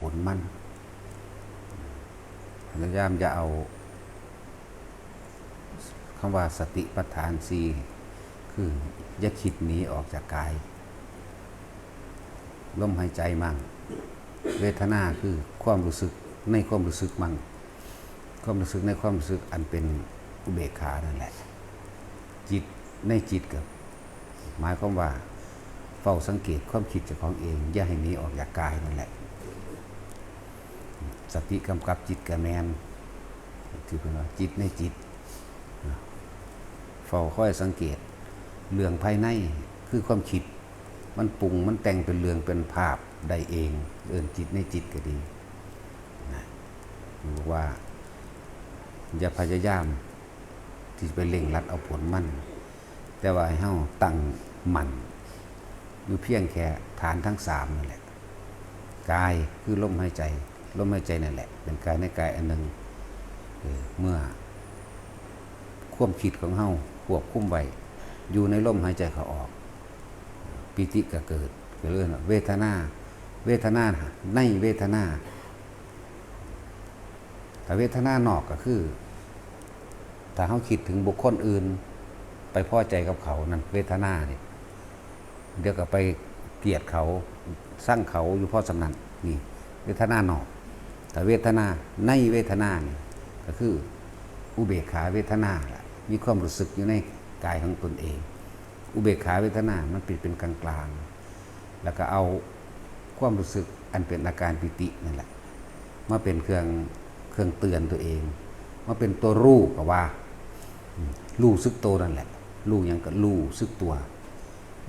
ผลมันพยายามจะเอาคำว่าสติปัฏฐานสีคืออย่าคิดหนีออกจากกายลมหายใจมั่ง เวทนาคือความรู้สึกในความรู้สึกมั่งความรู้สึกในความรู้สึกอันเป็นอุเบกขานั่นแหละ จิตในจิตกับหมายความว่าเฝ้าสังเกตความคิดจากของเอง อย่าให้หนีออกจากกายนั่นแหละ สติกำกับจิตกับแมนที่เป็นว่าจิตในจิตเฝ้าค่อยสังเกตเรื่องภายในคือความคิด มันปรุงมันแต่งเป็นเรื่องเป็นภาพได้เอง เอินจิตในจิตก็ดีนะบอกว่า อย่าพยายาม ที่จะไปเล่งรัดเอาผลมันแต่ว่าให้เฮาตั้งมันอยู่เพียงแค่ฐานทั้งสามนั่นแหละ กายคือลมหายใจ ลมหายใจนั่นแหละ เป็นกายในกายอันหนึ่งเมื่อความคิดของเฮาควบคุมไว้อยู่ในลมหายใจเขาออก ปิติก็เกิดก็เรื่องเวทนา เวทนาในเวทนาแต่เวทนานอกก็คือ ถ้าเขาคิดถึงบุคคลอื่น ไปพ่อใจกับเขานั่นเวทนาเนี่ยเดี๋ยวก็ไปเกลียดเขาสร้างเขาอยู่พราะสำนันนี่เวทนานอก แต่เวทนาในเวทนานี่ก็คืออุเบกขาเวทนาละมีความรู้สึกอยู่ในกายของตนเอง อุเบกขาเวทนา มันปิดเป็นกลางกลางแล้วก็เอาความรู้สึกอันเป็นอาการปิตินั่นแหละมาเป็นเครื่องเครื่องเตือนตัวเองมาเป็นตัวรู้ก็ว่ารู้ซึกตัวนั่นแหละรู้ยังก็รู้ซึกตัว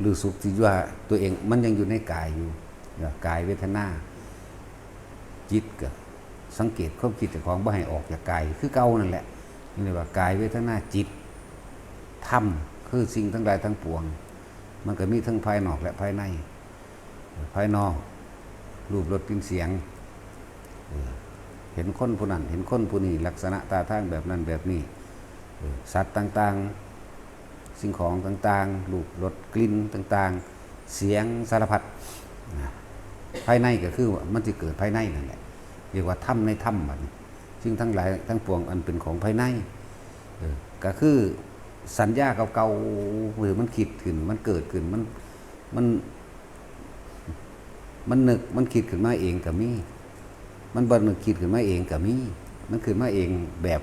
รู้สุขที่ว่าตัวเองมันยังอยู่ในกายอยู่กายเวทนาจิตก็ สังเกตความคิดของบ่ให้ออกจากกายคือเก่านั่นแหละนี่เรียกว่ากายเวทนาจิตธรรมคือสิ่งทั้งหลายทั้งปวง มันก็มีทั้งภายนอกและภายใน ภายนอก รูปรสกลิ่นเสียง เห็นคนผู้นั้นเห็นคนผู้นี้ลักษณะตาทางแบบนั้นแบบนี้สัตว์ต่างๆ สิ่งของต่างๆรูปรสกลิ่นต่างๆ เสียงสารพัดภายในก็คือว่ามันจะเกิดภายในนั่นแหละ เรียกว่าถ้ำในถ้ำบัดนี้ซึ่งทั้งหลายทั้งปวงอันเป็นของภายในออก็คือสัญญาเก่าๆหรือมันคิดขึ้นมันเกิดขึ้นมันมันมันนึกมันคิดขึ้นมาเองกับมี มันบ่นึกคิดขึ้นมาเองกับมี มันขึ้นมาเองแบบ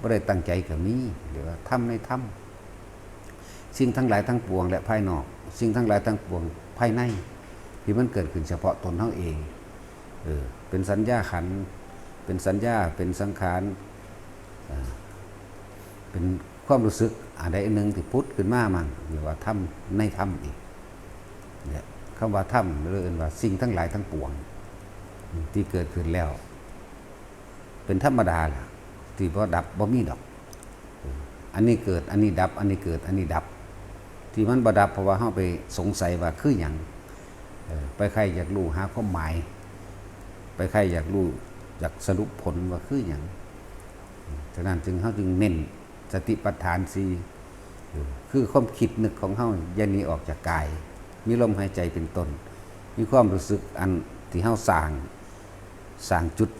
บ่ได้ตั้งใจกับมีหรือว่าถ้ำในถ้ำสิ่งทั้งหลายทั้งปวงและภายนอก สิ่งทั้งหลายทั้งปวงภายในที่มันเกิดขึ้นเฉพาะตนเท่าเอง เออเป็นสัญญาขัน เป็นสัญญา เป็นสังขาร เป็นความรู้สึกอะไรนหนึ่งที่พุทธขึ้นมามันหรือว่าถ้ำในถ้ำอีกเนี่ยคำว่าถ้ำหรือเรียกว่าสิ่งทั้งหลายทั้งปวง ที่เกิดขึ้นแล้ว เป็นธรรมดาแหละที่บ่ดับบ่มีดอก อันนี้เกิด อันนี้ดับ อันนี้เกิด อันนี้ดับ ที่มันบ่ดับเพราะว่าเฮาไปสงสัยว่าคือหยังไปใครอยากรู้หาความหมาย ไปใครอยากรู้อยากสรุปผลว่าคืออย่างฉะนั้นจึงเขาจึงเน้นสติปัฏฐานสีคือความคิดนึกของเขาอย่าหนีออกจากกาย มีลมหายใจเป็นต้น มีความรู้สึกอันที่เขาสร้างสร้างจุด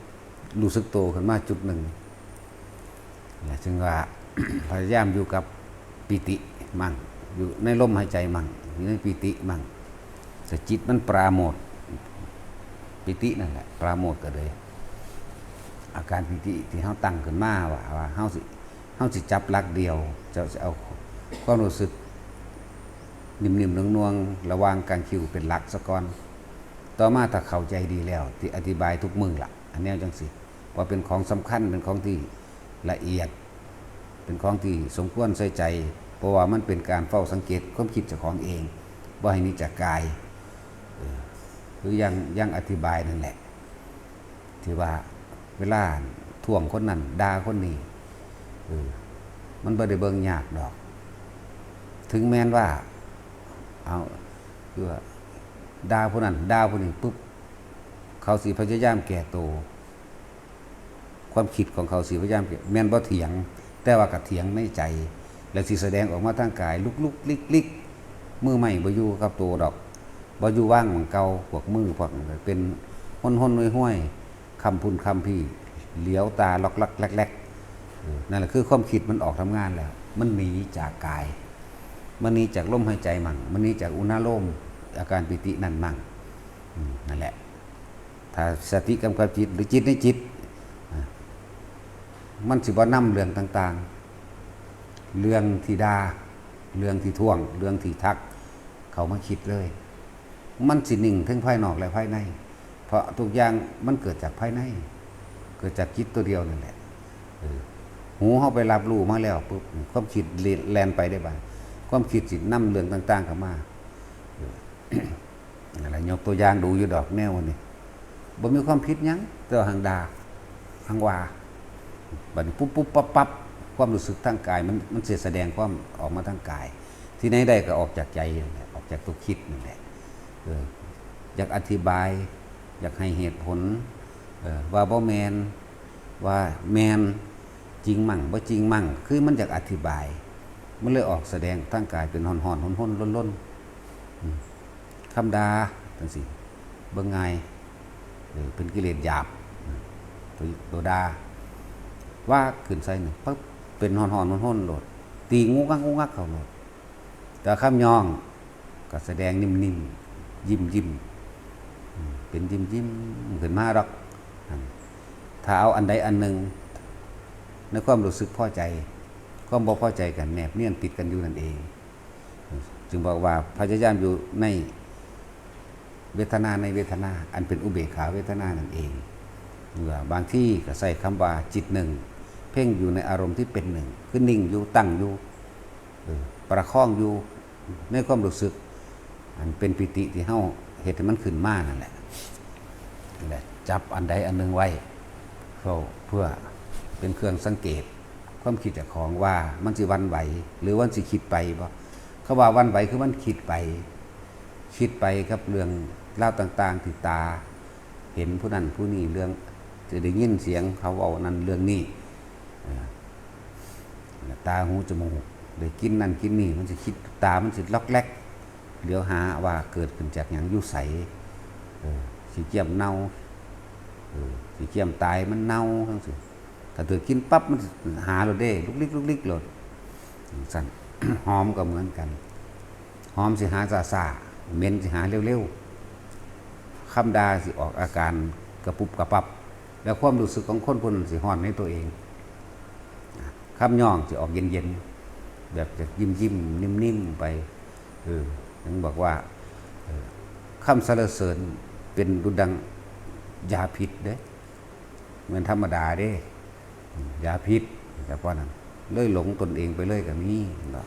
รู้สึกโตขึ้นมาจุดหนึ่งจึงว่าพยายามอยู่กับปิติมั่งอยู่ในลมหายใจมั่งอยู่ในปิติมั่งแต่จิตมันปราโมท ปิตินั่นแหละปราโมทก็เลย อาการปิติที่เขาตั้งขึ้นมาว่าว่าเขาสิเขาสิจับหลักเดียวจะจะเอาความรู้สึกนิ่มๆนวงๆระวางกางคิวเป็นหลักสะก่อน ต่อมาถ้าเข้าใจดีแล้ว ที่อธิบายทุกมือละอันแนวจังสิว่าเป็นของสำคัญเป็นของที่ละเอียด เป็นของที่สมควรใส่ใจ เพราะว่ามันเป็นการเฝ้าสังเกตความคิดจ้าของเองว่าให้นี้จากกาย หรือยังยังอธิบายนั่นแหละที่ว่าเวลาท่วงคนนั้นด่าคนนี้มันบ่ได้เบิ่งยากดอก ถึงแม้นว่า เอาคือว่าด่าผู้นั้นด่าผู้นี้ปุ๊บเขาสีพยายามแก่โต ความคิดของเขาสีพยายามแก่แม่นบ่เถียง แต่ว่ากับเถียงในใจ แล้วสิแสดงออกมาทางกาย ลุกลุกลิกลิกมือใหม่บ่อยู่กับตัวดอก บ่อยู่ว่างของเก่าพวกมือพวกเป็นห้นห้นห้วยห้วยคำพุ่นคำพี่เหลียวตาล็อกลักแลกแลกนั่นแหละคือความคิดมันออกทำงานแล้ว มันหนีจากกาย มันหนีจากลมหายใจมั่งมันหนีจากอุณาโลมอาการปิตินั่นมั่งนั่นแหละ ถ้าสติกำกับจิตหรือจิตในจิต มันสิบ่นำเรื่องต่างๆ เรื่องที่ดาเรื่องที่ท่วง เรื่องที่ทัก เขามาคิดเลย มันสิหนึ่งทั้งภายนอกและภายใน เพราะทุกอย่างมันเกิดจากภายใน เกิดจากจิตตัวเดียวนั่นแหละหูเข้าไปรับรู้มาแล้วปุ๊บความคิดแลนไปได้บ้างความคิดสินำเรื่องต่างๆเข้ามาอะไรยกตัวอย่างดูอยู่ดอกแนววันนี้บ่มีความผิดยังแต่ว่าหังดาหังวาบัดปุ๊บปุ๊บปั๊บปั๊บความรู้สึกทางกาย มันมันเสียแสดงความออกมาทางกาย ที่ไหนได้ก็ออกจากใจออกจากตัวคิดนั่นแหละ อยากอธิบาย อยากให้เหตุผลว่าบ่แมนว่าแมนจริงมั่งบ่จริงมั่ง คือมันอยากอธิบาย มันเลยออกแสดงทางกายเป็นหอนหอนหอนหอนล้นล้นคำดาจังสิเบิ่งไงเป็นกิเลสหยาบตัวตัวดา ว่าขึ้นใส่หนึ่งปั๊บเป็นหอนหอนหอนหอนโหลด ตีงูกักงูกักเขาโหลด แต่ข้ามยองก็แสดงนิ่มๆ ยิ้มยิ้มเป็นยิ้มยิ้มขึ้นมาดอกถ้าเอาอันใดอันหนึ่งในความรู้สึกพอใจความบ่พอใจกันแนบเนียนติดกันอยู่นั่นเอง จึงบอกว่าพยายามอยู่ในเวทนาในเวทนา อันเป็นอุเบกขาเวทนานั่นเองเมื่อบางที่ก็ใส่คำว่าจิตหนึ่ง เพ่งอยู่ในอารมณ์ที่เป็นหนึ่งคือนิ่งอยู่ตั้งอยู่ประคองอยู่ในความรู้สึก อันเป็นปิติที่เฮาเหตุมันขึ้นมานั่นแหละนั่นแหละ จับอันใดอันหนึ่งไว้เขาเพื่อเป็นเครื่องสังเกต ความคิดจากของว่ามันสิวันไหว หรือว่าสิคิดไปบ่เขาว่าวันไหวคือมันคิดไป คิดไปกับเรื่องเล่าต่างๆที่ตา เห็นผู้นั้นผู้นี้เรื่องจะได้ยินเสียงเขาเอานั้นเรื่องนี้ตาหูจมูกได้กินนั่นกินนี่มันจะคิดตามันจะล็อกแลก เดี๋ยวหาว่าเกิดขึ้นจากอย่างยุใสสีเกียมเน่าสีเกียมตายมันเน่าทั้งสิถ้าเธอกินปั๊บมันหาเราได้ลุกลิกลุกลิกหลดสั่นหอมก็เหมือนกัน หอมสิหาซาซาเหม็นสิหาเร็วๆคำดาสิออกอาการกระปุบกระปับ แล้วความรู้สึกของคนคนสิห่อนในตัวเองคำย่องจะออกเย็นๆแบบจะยิ้มยิ้มๆนิ่มๆไปเออ ถึงบอกว่าคำสรรเสริญเป็นดุดังยาพิษเด้เหมือนธรรมดาเด้ยาพิษแต่เพรานั้นเลยหลงตนเองไปเลยกับนี้เนาะ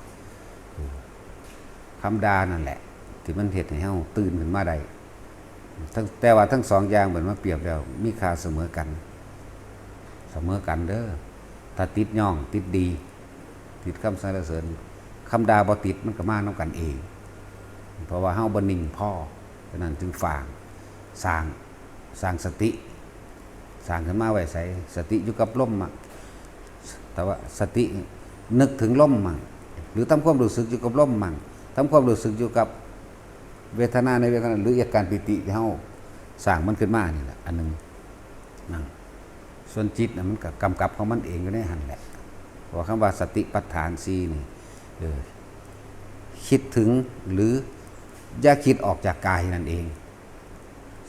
คำดานั่นแหละ ที่มันเหตุให้เฮาตื่นขึ้นมาได้ทั้งแต่ว่าทั้งสองอย่างเหมือนมาเปรียบแล้ว มีค่าเสมอกัน เสมอกันเด้อถ้าติดย่อง ติดดี ติดคำสรรเสริญคำดาบ่ติดมันก็มาน้ำกันเอง เพราะว่าเฮาบ่นิ่งพ่อฉะนั้นจึงฝางสร้างสร้างสติสร้างขึ้นมาไว้ใส่สติอยู่กับลมมั่งแต่ว่าสตินึกถึงลมมั่งหรือทำความรู้สึกอยู่กับลมมั่งทำความรู้สึกอยู่กับเวทนาในเวทนาหรืออาการปิติที่เฮาสร้างมันขึ้นมานี่แหละอันหนึ่งนั่นส่วนจิตนะมันก็กำกับของมันเองอยู่ในหันแหละเพราะคำว่าสติปัฏฐานสีนี่คิดถึงหรือ อย่าคิดออกจากกายนั่นเอง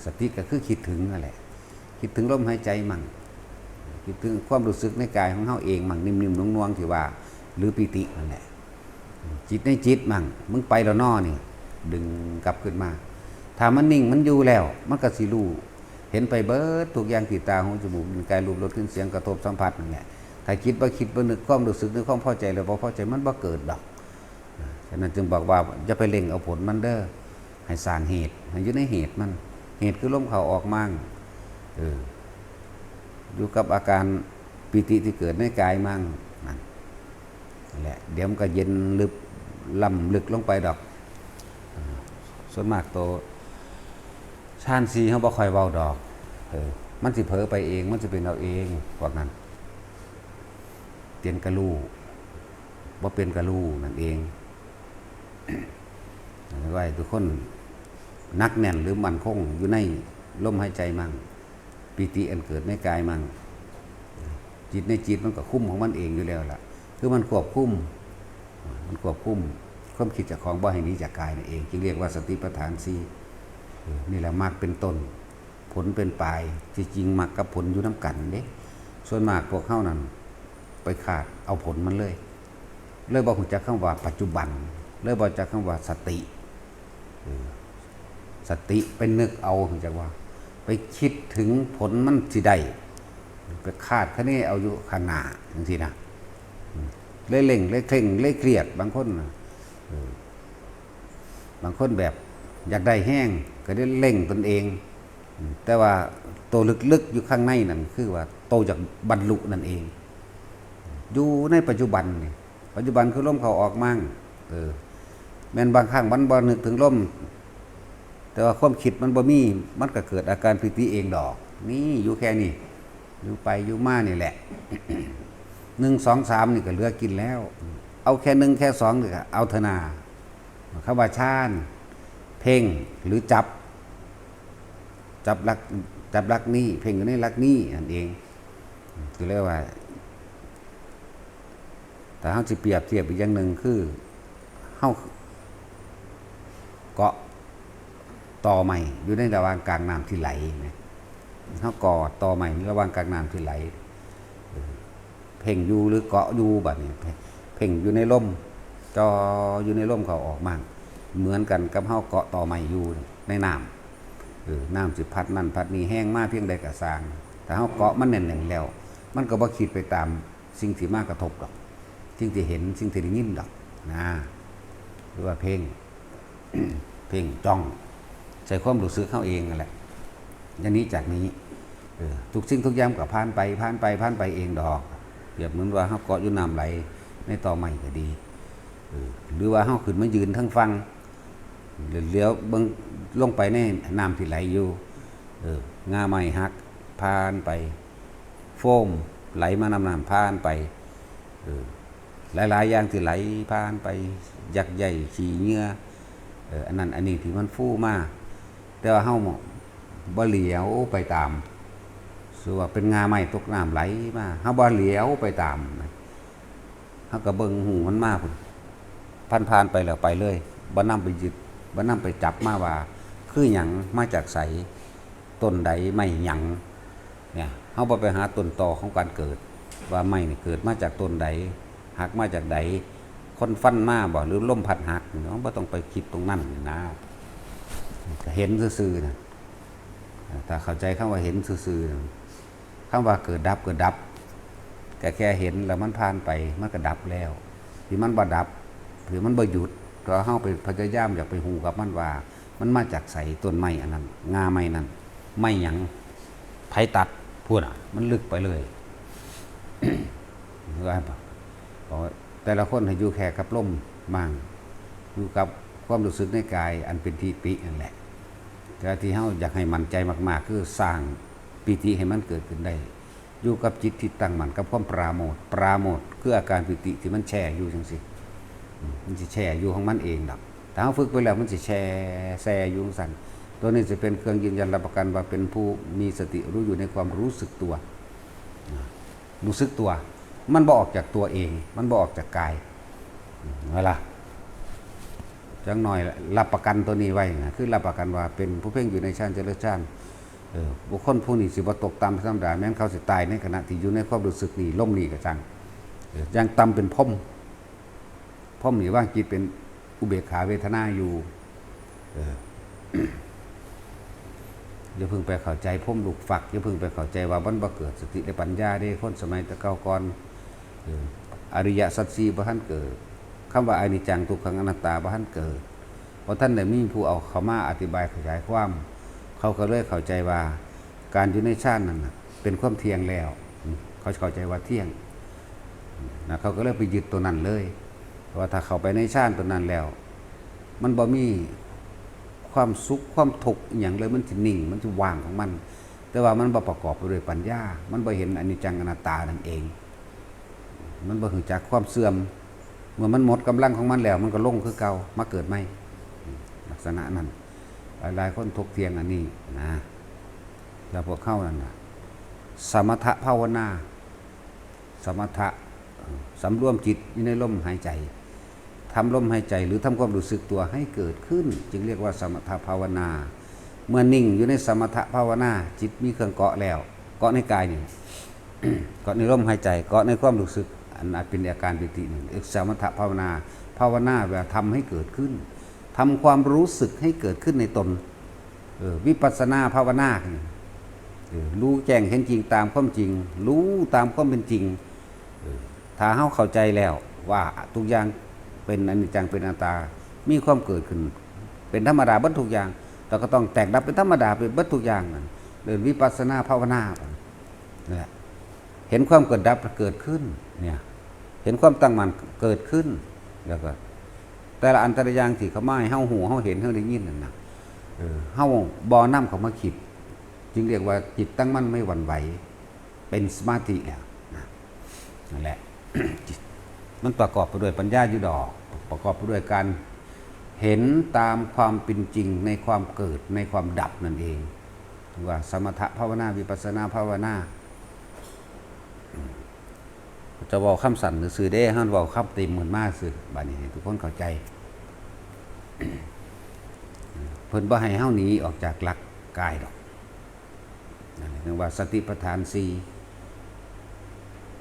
สติก็คือคิดถึงนั่นแหละ คิดถึงลมหายใจมั่งคิดถึงความรู้สึกในกายของเฮาเองมั่งนิ่มๆนวลๆที่ว่า หรือปิตินั่นแหละจิตในจิตมั่งมึงไปแล้วนอนี่ ดึงกลับขึ้นมา ถ้ามันนิ่งมันอยู่แล้ว มันก็สิรู้เห็นไปเบิดทุกอย่างติดตาหูจมูกกายรูปรสกลิ่นเสียงกระทบสัมผัสนั่นแหละถ้าคิดว่าคิดว่านึกความรู้สึกนึกความพอใจแล้วพอพอใจมันบ่เกิดดอก ฉะนั้นจึงบอกว่าอย่าไปเล็งเอาผลมันเด้อให้สร้างเหตุให้ยู่ในเหตุมัน เหตุคือลมเขาออกมั่งเอออยู่กับอาการปิติที่เกิดในกายมั่งนั่นแหละเดี๋ยวมันก็เย็นลึกล่ำลึกลงไปดอกออส่วนมากโตชานซีเขาบ่คอยเว้าดอกเออมันสิเผลอไปเอง มันสิเป็นเราเองพวกนั้นเตียนกระลูบ่เป็นกระลูนั่นเอง ไว้ทุกคนนักแน่นหรือมันคงอยู่ในลมหายใจมั่งปีติอันเกิดในกายมั่งจิตในจิตมันก็คุ้มของมันเองอยู่แล้วล่ะ คือมันควบคุมมันควบคุมความคิดจากของบ่ให้นี้จากกายนั่นเองจึงเรียกว่าสติปัฏฐานสี่นี่แหละมรรคเป็นต้น ผลเป็นปลายที่จริงมรรคกับผลอยู่น้ำกันเด้ส่วนมากพวกเข้านั้นไปขาดเอาผลมันเลย เลยบอกจักคำว่าปัจจุบัน เลยบอกจักคำว่าสติสติเป็นนึกเอาถึงจักว่า ไปคิดถึงผลมันสิได้ไปคาดคะเนเอาอยู่ข้างหน้าจังซี่นะเลยเล่งเลยเคร่งเลยเครียด บางคนบางคนแบบอยากได้แห้ง ก็ได้เล่งตนเอง แต่ว่าโตลึกๆอยู่ข้างในนั่นคือว่า โตจากบรรลุนั่นเอง อยู่ในปัจจุบันนี่ปัจจุบันคือลมเขาออกมั่งเออ แม้นบางครั้งมันบ่นึกถึงลมแต่ว่าความคิดมันบ่มี มันก็เกิดอาการปิติเองดอก นี่อยู่แค่นี้อยู่ไปอยู่มานี่แหละหนึ่งสองสามนี่ก็เหลือกินแล้ว เอาแค่หนึ่งแค่สองนี่ก็เอาเถอะนาคำว่าชาญเพ่งหรือจับ จับลักจับลักนี่เพ่งอยู่ในลักนี่นั่นเองคือเรียกว่าแต่เขาจะเปรียบเทียบอีกอย่างหนึ่งคือเขา เกาะต่อใหม่อยู่ในระหว่างกลางน้ำที่ไหลนะเขาก่อต่อใหม่ระหว่างกลางน้ำที่ไหล เพ่งอยู่หรือเกาะอยู่แบบนี้เพ่งอยู่ในร่มจออยู่ในร่มเขาออกมั่งเหมือนกันกับเขาเกาะต่อใหม่อยู่ในน้ำเออน้ำสิพัดนั่นพัดนี่แห้งมากเพียงใดกระซางแต่เขาเกาะมันแน่นๆแล้ว มันก็บ่คิดไปตามสิ่งที่มากกระทบหรอก สิ่งที่เห็นสิ่งที่ได้ยินดอกนะหรือว่าเพ่ง เพ่งจ้อง ใส่ความรู้สึกเข้าเองนั่นแหละอย่างนี้จากนี้ทุกสิ่งทุกอย่างก็ผ่านไปผ่านไปผ่านไปเองดอกเปรียบเหมือนว่าเขาเกาะอยู่น้ำไหลในต่อใหม่ก็ดีหรือว่าเขาขึ้นมายืนทั้งฟังเลี้ยวเบิ่งลงไปในน้ำที่ไหลอยู่เอองาไม้หักผ่านไป โฟมไหลมานำน้ำผ่านไปเออหลายๆอย่างที่ไหลผ่านไปยักษ์ใหญ่ขี่เงื่อ เอออันนั้นอันนี้ที่มันฟู่มากแต่ว่าเฮาบ่เหลียวไปตามส่ว่าเป็นงาไม้ตกน้ำไหลมาเฮาบ่เหลียวไปตามเฮาก็เบิ่งหูมันมาพุ่นผ่านผ่านๆไปแล้วไปเลยบ่นำไปยึดบ่นำไปจับมาว่า คือหยังมาจากไสต้นใดไม่หยังเนี่ยเฮาบ่ไปหาต้นตอของการเกิด ว่าไม่นี่เกิดมาจากต้นใดหักมาจากใด คนฟันมาบ่หรือล่มพัดหักเนาะบ่ต้องไปคิดตรงนั้นนะเห็นซื่อๆนะถ้าเข้าใจคำว่าเห็นซื่อๆนะคำว่าเกิดดับเกิดดับก็แค่เห็นแล้วมันผ่านไปมันก็ดับแล้วที่มันบ่ดับหรือมันบ่หยุดก็เฮาไปพยายามอยากไปหูกับมันว่า มันมาจากใส่ต้นไม้อันนั้น งาไม้นั้นไม่หยังไผตัดพูดอะ มันลึกไปเลยว่าปะบอก แต่ละคนให้อยู่แค่กับลมมั่งอยู่กับความรู้สึกในกาย อันเป็นที่ปินั่นแหละแต่ที่เฮาอยากให้มั่นใจมาก ๆ คือสร้างปิติให้มันเกิดขึ้นได้ อยู่กับจิตที่ตั้งมั่นกับความปราโมทปราโมทคืออาการปิติที่มันแช่อยู่จังซี่อืมมันสิแช่อยู่ของมันเองดอกแต่เฮาฝึกไปแล้วมันสิแช่แซ่อยู่จังซั่นตัวนี้จะเป็นเครื่องยืนยันรับประกันว่าเป็นผู้มีสติรู้อยู่ในความรู้สึกตัว รู้สึกตัว มันบออกจากตัวเอง มันบออกจากกายเวลาจังหน่อยรับประกันตัวนี้ไว้นะคือรับประกันว่าเป็นผู้เพ่งอยู่ในชาติเจริญชาติบุคคลผู้นี้สิบตกต่ำธรรมดาแม้นเขาสิตายในขณะที่อยู่ในความรู้สึกนี้ล่มนี้ก็จังยังต่ำเป็นพ่มพ่มนี่ว่าจิตเป็นอุเบกขาเวทนาอยู่เอย่าเพิ่งไปเข้าใจพ่มลูกฝักอย่าเพิ่งไปเข้าใจว่ามันบ่เกิดสติและปัญญาได้คนสมัยตะเก่าก่อน อริยสัจสี่บ่ทันเกิดคำว่าอนิจจังทุกขังอนัตตาบ่ทันเกิดเพราะท่านได้มีผู้เอาเขามาอธิบายขยายความ เขาก็เลยเข้าใจว่า การอยู่ในชาตินั้นเป็นความเที่ยงแล้ว เขาเข้าใจว่าเที่ยงนะเขาก็เลยไปยึดตัวนั้นเลยว่าถ้าเขาไปในชาติตัวนั้นแล้ว มันบ่มีความสุขความทุกข์อย่างเลยมันจะนิ่ง มันจะว่างของมัน แต่ว่ามันบ่ประกอบไปด้วยปัญญา มันบ่เห็นอนิจจังอนัตตานั่นเอง มันบ่ถึงจากความเสื่อม เมื่อมันหมดกำลังของมันแล้ว มันก็ลงคือเก่ามาเกิดใหม่ลักษณะนั้นหลายๆคนทกเทียงอันนี้นะแล้วพวกเข้านั่นนะสมถะภาวนา สมถะสำรวมจิตอยู่ในลมหายใจทำลมหายใจหรือทำความรู้สึกตัวให้เกิดขึ้น จึงเรียกว่าสมถะภาวนา เมื่อนิ่งอยู่ในสมถะภาวนา จิตมีเครื่องเกาะแล้ว เกาะในกายนี่เกาะในลมหายใจ เกาะในความรู้สึก อันอาจเป็นอาการปิติหนึ่งเอกสมถะภาวนาภาวนาแปลว่าทำให้เกิดขึ้นทำความรู้สึกให้เกิดขึ้นในตนวิปัสสนาภาวนารู้แจ้งเห็นจริงตามความจริง รู้ตามความเป็นจริงถ้าเฮาเข้าใจแล้วว่าทุกอย่างเป็นอนิจจังเป็นอนัตตา มีความเกิดขึ้น เป็นธรรมดาบัดทุกอย่างเราก็ต้องแตกดับเป็นธรรมดาเป็นบัดทุกอย่างนั่นเดินวิปัสสนาภาวนานี่นแหละเห็นความเกิดดับเกิดขึ้น เนี่ยเห็นความตั้งมั่นเกิดขึ้นแล้วก็ แต่ละอันแต่ละอย่างที่เขามาให้เฮาหูเฮาเห็นเฮาได้ยินนั่นนะเออเฮาบ่อนำเขามาคิด จึงเรียกว่าจิตตั้งมั่นไม่หวั่นไหว เป็นสมาธิแล้วนะนั่นแหละมันประกอบไปด้วยปัญญาอยู่ดอก ประกอบไปด้วยการเห็นตามความเป็นจริงในความเกิดในความดับนั่นเองว่าสมถะภาวนาวิปัสสนาภาวนา จะบอกคำสั่นหรือสื่อได้ห้านบอกคำเต็มเหมือนมากสื่อบานี้ทุกคนเข้าใจ เพิ่นบ่ให้เฮาหนีออกจากหลักกายดอกนั่นเรียกว่าสติปัฏฐานสี่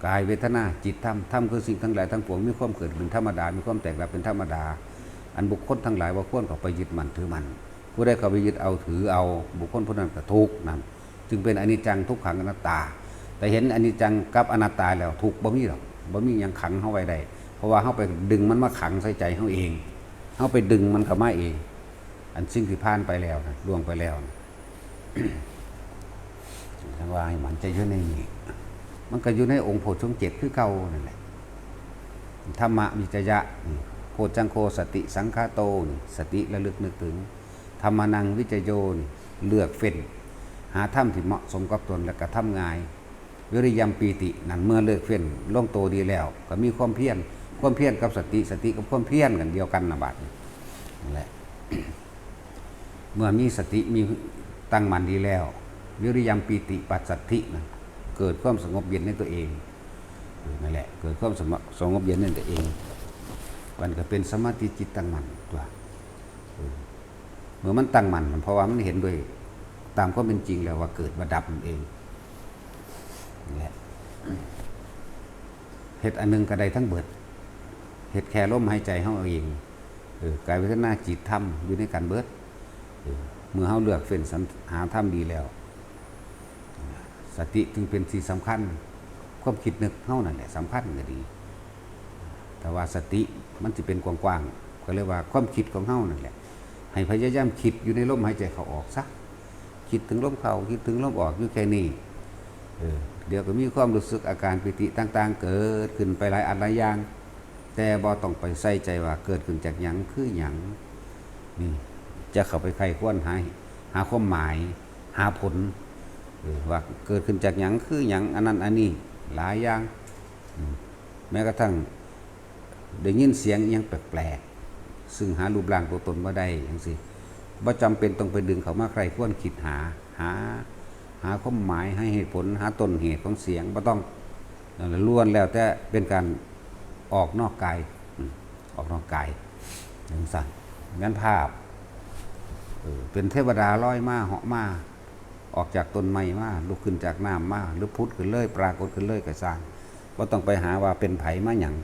กายเวทนาจิตธรรมธรรมคือสิ่งทั้งหลายทั้งปวงมีความเกิดเป็นธรรมดา มีความแตกดับเป็นธรรมดา อันบุคคลทั้งหลายว่าควรเข้าไปยึดมันถือมัน ผู้ใดเข้าไปยึดเอาถือเอาบุคคลผู้นั้นก็ทุกข์นั่นจึงเป็นอนิจจังทุกขังอนัตตา แต่เห็นอันิจจังกับอนัตตาแล้วทุกบ่มีหรอกบ่มียังขังเฮาไว้ได้เพราะว่าเฮาไปดึงมันมาขังใส่ใจเฮาเองเฮาไปดึงมันเข้ามาเอง อันสิ่งที่ผ่านไปแล้วนะล่วงไปแล้วนะทั้งว่าให้มันใจะอยู่ในนี้มันก็อยู่ในองค์โพชฌงเจ็ดคือเก่านั่นแหละธรรมะวิจยะโพชฌังโคสติสังฆาโตสติระลึกนึกถึง ธรรมนังวิจโยนเลือกเฟ้นหาธรรมที่เหมาะสมกับตนและกระทำง่าย วิริยมปีตินั่นเมื่อเลิกเฟ้นล่งโตดีแล้ว ก็มีความเพียรความเพียรกับสติสติกับความเพียรกันเดียวกันนะบาดนี้นั่นแหละเมื่อมีสติมีตั้งมั่นดีแล้ว วิริยมปีติปัสสัทธินะเกิดความสงบเย็นในตัวเองนั่นแหละเกิดความสงบสงบเย็นในตัวเองมันก็เป็นสมาธิจิตตั้งมั่นตัวเมื่อมันตั้งมั่นเพราะว่ามันเห็นด้วยตามความเป็นจริงแล้วว่าเกิดมาดับนั่นเอง นี่แหละเฮ็ดอันหนึงก็ได้ทั้งเบิดเฮ็ดแค่ลมหายใจเฮาเองเออกายเวทนาจิตธรรมอยู่ในกันเบิดเมื่อเฮาเลือกเฟ้นสรรหาธรรมดีแล้ว สติจึงเป็นสิ่งสำคัญ ความคิดนึกเฮานั่นแหละสำคัญก็ดี แต่ว่าสติมันจะเป็นกว้างๆก็เรียกว่าความคิดของเฮานั่นแหละให้พยายามคิดอยู่ในลมหายใจเขาออกซะคิดถึงลมเขาคิดถึงลมออกอยู่แค่นี้เออ เดี๋ยวก็มีความรู้สึกอาการปิติต่าง ๆ เกิดขึ้นไปหลายอันหลายอย่าง แต่บ่ต้องไปใส่ใจว่าเกิดขึ้นจากหยังคือหยังนี่จะเข้าไปใครควรหาหาความหมาย หาผลเออว่าเกิดขึ้นจากหยังคือหยังอันนั้นอันนี้หลายอย่าง แม้กระทั่งได้ยินเสียงยังแปลกๆซึ่งหารูปร่างตัวตนมาได้อย่างสิบ่จำเป็นต้องไปดึงเขามาใครควรคิดหาหา หาความหมายให้เหตุผลหาต้นเหตุของเสียงบ่ต้องล้วนแล้วแต่เป็นการออกนอกกายออกนอกกายอย่างสั่นงั้นภาพเป็นเทวดาลอยมาเหาะมาออกจากต้นไม้มาลุกขึ้นจากน้ำมาหรือพุทธขึ้นเลย ปรากฏขึ้นเลยกระสร้างว่าต้องไปหาว่าเป็นไผมาหยัง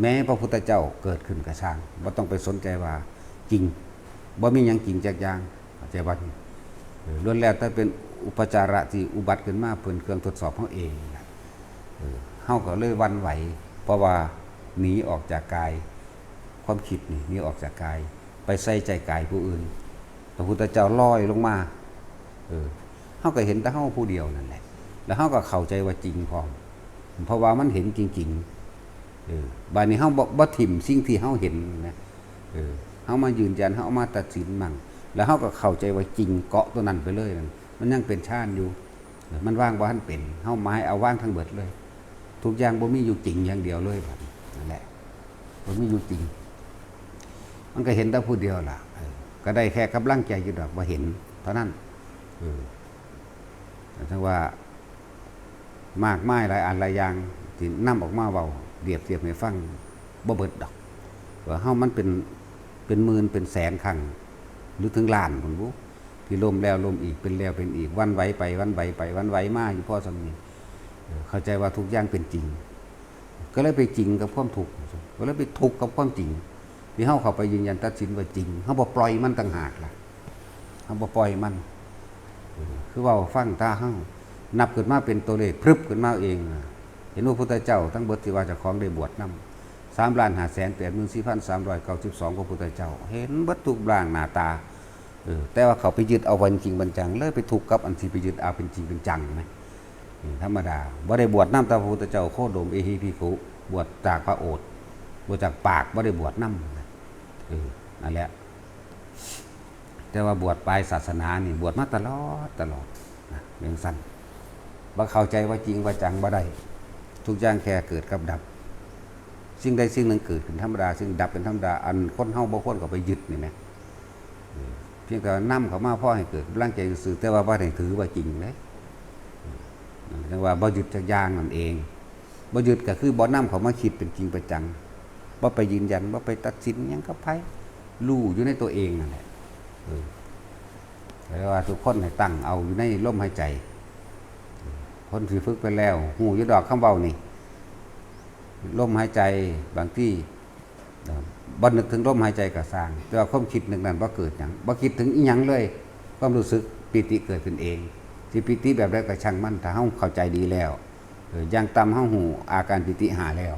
แม้พระพุทธเจ้าเกิดขึ้นกระสร้างว่าต้องไปสนใจว่าจริงบ่มีหยังจริงจากอย่างเข้าใจว่าเออล้วนแล้วแต่เป็น อุปจาระที่อุบัติขึ้นมาเพื่อเครื่องทดสอบเขาเองเออเฮาก็เลยวันไหว เพราะว่าหนีออกจากกาย ความคิดนี่หนีออกจากกาย ไปใส่ใจกายผู้อื่นพระพุทธเจ้าลอยลงมาเออเฮาก็เห็นแต่เฮาผู้เดียวนั่นแหละ แล้วเฮาก็เข้าใจว่าจริงพร้อมเพราะว่ามันเห็นจริงๆเออบาดนี้เฮาบ่บ่ถิ่มสิ่งที่เฮาเห็นนะเออเฮามายืนยันเฮาเอามาตัดสินมั่งแล้วเฮาก็เข้าใจว่าจริงเกาะตัวนั้นไปเลยนั่น มันยังเป็นชาติอยู่เออมันว่างบ่ทันเป็นเฮาหมายเอาว่างทั้งเบิดเลย ทุกอย่างบ่มีอยู่จริงอย่างเดียวเลยบัดนี้นั่นแหละบ่มีอยู่จริง มันก็เห็นแต่ผู้เดียวล่ะเออก็ได้แค่กำลังใจอยู่ดอกว่าเห็น เท่านั้นเออแต่ถ้าว่ามากไม้หลายอันหลายอย่างที่นำออกมาเบาเดียบเทียบให้ฟังบ่เบิดดอกว่าเฮามันเป็นเป็นหมื่นเป็นแสนครั้งหรือถึงล้านพุ่นบุ ที่ล่มแล้วล่มอีกเป็นแล้วเป็นอีกวันไหวไปวันไหวไปวันไหวมากอยู่พ่อสำนีเข้าใจว่าทุกอย่างเป็นจริง ก็เลยไปจริงกับความถูกก็เลยไปทุกกับความจริงที่เฮาเข้าไปยืนยันตัดสินว่าจริงเฮาบ่ปล่อยมันต่างหากล่ะเฮาบ่ปล่อยมัน คือว่าฟังตาเฮานับขึ้นมาเป็นตัวเลขพรึบขึ้นมาเองเห็นว่าพุทธเจ้าทั้งเบิดที่ว่าจะของได้บวชนำสามล้านหาแสนแปดหมื่นสี่พันสามร้อยเก้าสิบสองพระพุทธเจ้า เห็นเบัตทุกร่างหน้าตา แต่ว่าเขาไปยึดเอาวันจริงบันจังเลยไปถูกกับอันที่ไปยึดเอาเป็นจริงเป็นจังไหมธรรมดาบ่ได้บวชน้ำตาพระพุทธเจ้าโคดมเอหิพิคุบวชจากพระโอษฐ์บวชจากปากบ่ได้บวชน้ำนั่นแหละแต่ว่าบวชปลายศาสนานี่บวชมาตลอดตลอดนะเรื่องสั้นบ่เข้าใจว่าจริงว่าจังบ่ได้ทุกอย่างแค่เกิดกับดับ สิ่งใดสิ่งหนึ่งเกิดเป็นธรรมดาสิ่งดับเป็นธรรมดา อันคนเฮาบ่ควรก็ไปยึดนี่แหม พียงแต่ว่านํเขามาพ่อให้เกิดร่างใจซื่อแต่ว่าบ่ได้ถือว่าจริงเลยแต่ว่าบ่ยึดจักยางนั่นเองบ่ยึดก็คือบ่นํเขามาคิดเป็นจริงเป็นจังบ่ไปยืนยันบ่ไปตัดสินหยังกับไผรู้อยู่ในตัวเองนั่นแหละเออแต่ว่าทุกคนให้ตั้งเอาอยู่ในลมหายใจ คนที่ฝึกไปแล้วหูอยุดอกข้างเบานี่ลมหายใจบางที่ บันึกถึงลมหายใจกับสร้าง แต่ว่าความคิดหนึ่งนั้นว่าเกิดอย่างบ่คิดถึงอีหยังเลย ความรู้สึกปิติเกิดขึ้นเองที่ปิติแบบใดก็ช่างมันถ้าเฮาเข้าใจดีแล้วอย่างต่ำเฮาหูอาการปิติหาแล้ว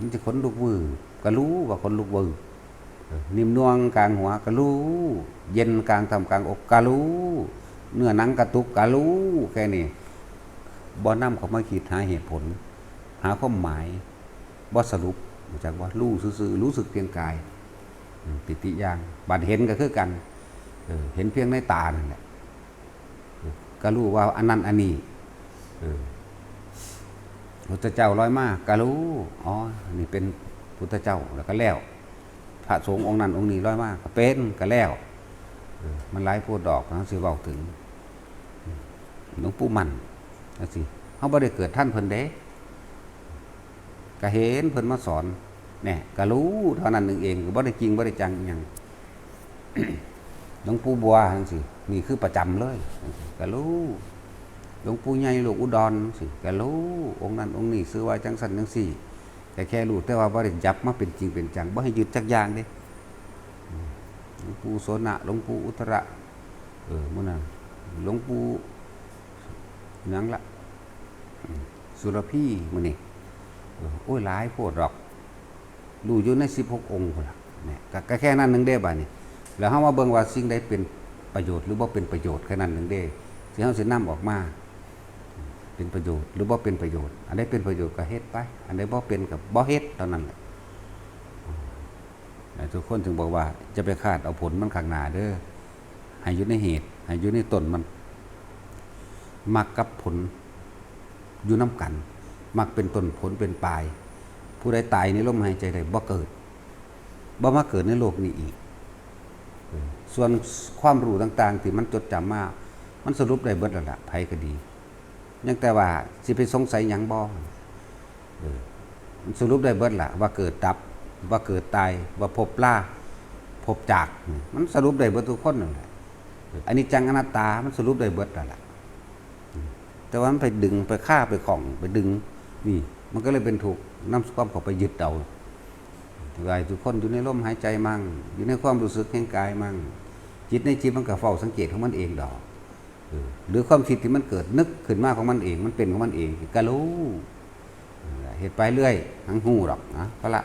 มันจะขนลุกวือก็รู้ว่าขนลุกวือนิ่มนวงกลางหัวกะรู้ เย็นกลางทำกลางอกกะรู้ เนื้อหนังกระตุกกะรู้แค่นี้บ่นำเขามาคิดหาเหตุผล หาความหมายบ่สรุป จากว่ารู้ซื่อๆรู้สึกเพียงกายปิติยางบัดเห็นก็คือกันเห็นเพียงในตานั่นแหละก็รู้ว่าอันนั้นอันนี้พุทธเจ้าร้อยมากก็รู้อ๋อนี่เป็นพุทธเจ้าแล้วก็แล้ว พระสงฆ์องค์นั้นองค์นี้ร้อยมากก็เป็นก็แล้ว มันไล่พูดดอกนะสิเว้าถึงหลวงปู่มันนะสิเขาบ่ได้เกิดท่านเพิ่นเด้ ก็เห็นเพิ่นมาสอนแน่ก็รู้เท่านั้นหนึ่งเองบ่ได้จริงบ่ได้จังอหยังหลวงปู่บัวจังสินี่คือประจำเลยก็รู้หลวงปู่ใหญ่หลวงอุดรจังสิก็รู้องค์นั้นองค์นี้ซื้อไว้จังสันจังสี่แต่แค่รู้แต่ว่าบ่ได้จับมาเป็นจริงเป็นจังบ่ให้ยึดจักอย่างเด้หลวงปู่โสนะหลวงปู่อุตระเออมื้อนั้นหลวงปู่หยังละสุรพี่มื้อนี้ ออโอ้ยหลายโพดดอกรู้อยู่ใน16องค์พุ่นล่ะเนี่ยก็แค่นั้นหนึ่งเด้บัดนี้แล้วเฮามาเบิ่งว่าสิ่งใดเป็นประโยชน์หรือบ่เป็นประโยชน์แค่นั้นหนึ่งเด้สิเฮาสินํออกมา เป็นประโยชน์หรือบ่เป็นประโยชน์ อันใดเป็นประโยชน์ก็เฮ็ดไป อันใดบ่เป็นก็บ่เฮ็ดเท่านั้นแหละแต่ทุกคนถึงบอกว่าจะไปคาดเอาผลมันข้างหน้าเด้อให้อยู่ในเหตุให้อยู่ในต้นมันมักกับผลอยู่น้ำกัน มักเป็นต้นผลเป็นปลาย ผู้ใดตายในลมหายใจใดบ่เกิดบ่มาเกิดในโลกนี้อีก ส่วนความรู้ต่างๆ ที่มันจดจำมา มันสรุปได้เบิดแล้วล่ะไผก็ดี ยังแต่ว่าสิไปสงสัยหยังบ่เออมันสรุปได้เบิดล่ะว่าเกิดดับ ว่าเกิดตาย ว่าพบล่าพบจาก มันสรุปได้เบิดทุกคนนั่นแหละอันนี้จังอนัตตา มันสรุปได้เบิดแล้วล่ะแต่ว่ามันไปดึงไปฆ่าไปของไปดึง นี่ มันก็เลยเป็นถูกน้ำความเขาไปยึดเอาทุกายทุกคนอยู่ในลมหายใจมั่ง อยู่ในความรู้สึกแห่งกายมั่ง จิตในจิตมันก็เฝ้าสังเกตของมันเองดอกหรือความคิดที่มันเกิดนึกขึ้นมาของมันเอง มันเป็นของมันเองก็รู้เหตุไปเรื่อยทั้งหูหรอกนะก็ละ